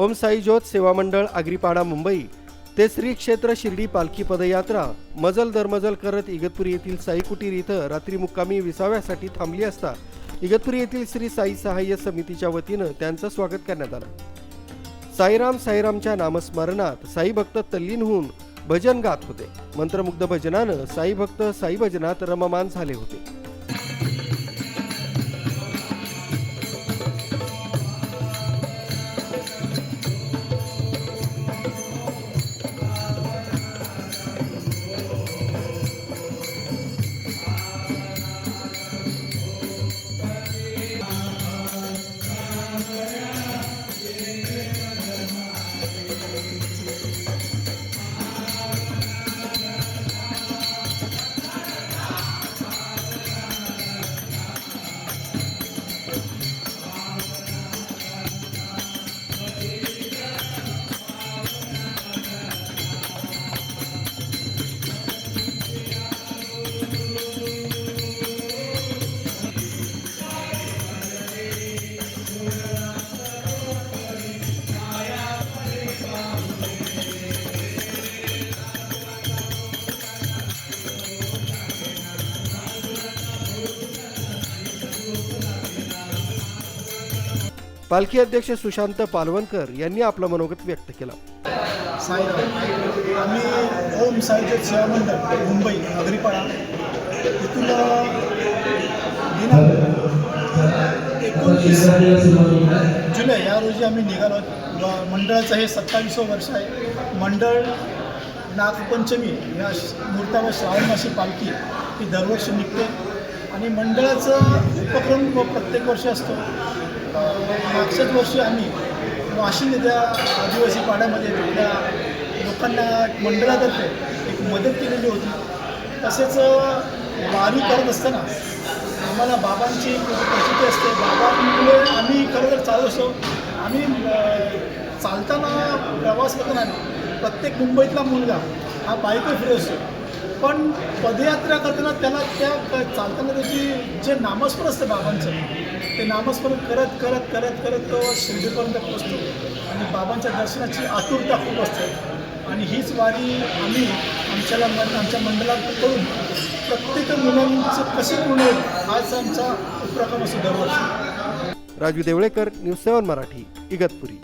ओम साई ज्योत सेवा मंडळ आग्रीपाडा मुंबई. ते श्री क्षेत्र शिर्डी पालखी पदयात्रा. मजल दरमजल करत इगतपुरी येथील साई कुटीर इथं रात्री मुक्कामी विसाव्यासाठी थांबली असता इगतपुरी येथील श्री साई सहाय्य समितीच्या वतीनं त्यांचं स्वागत करण्यात आलं. साईराम साईरामच्या नामस्मरणात साई भक्त तल्लीन होऊन भजन गात होते. मंत्रमुग्ध भजनानं साई भक्त साई भजनात रममान झाले होते. पालखी अध्यक्ष सुशांत पालवणकर यांनी आपलं मनोगत व्यक्त केलं. आम्ही ओम साईचे सेवा मंडळ मुंबई अग्रीपाडा इथून एकोणतीस जुलै या रोजी आम्ही निघालो मंडळाचं हे सत्तावीसवं वर्ष आहे. मंडळ नागपंचमी या श- मुहूर्तावर श्रावण मासी पालखी ही दरवर्षी निघते. आणि मंडळाचं उपक्रम प्रत्येक वर्षी असतो. मागच्याच वर्षी आम्ही वाशिम येत्या आदिवासी पाड्यामध्ये तिथल्या लोकांना मंडळातर्फे एक मदत केलेली होती. तसेच वारी करत असताना आम्हाला बाबांची प्रचिती असते. बाबांमुळे आम्ही खरं तर चालू असतो. आम्ही चालताना प्रवास करताना प्रत्येक मुंबईतला मुलगा हा बाईकवर फिरत असतो. पण पदयात्रा करताना त्याला त्या चालताना त्याची जे नामस्मरण असतं बाबांचं ते नामस्मरण करत करत करत करत तो शिर्डीपर्यंत पोचतो आणि बाबांच्या दर्शनाची आतुरता खूप असते. आणि हीच वारी आम्ही आमच्याला मन आमच्या मंडळात करून प्रत्येक मुलांचं कसे पूर्ण होईल हाच आमचा उपक्रम असतो दरवर्षी. Raju Devlekar news seven Marathi Igatpuri.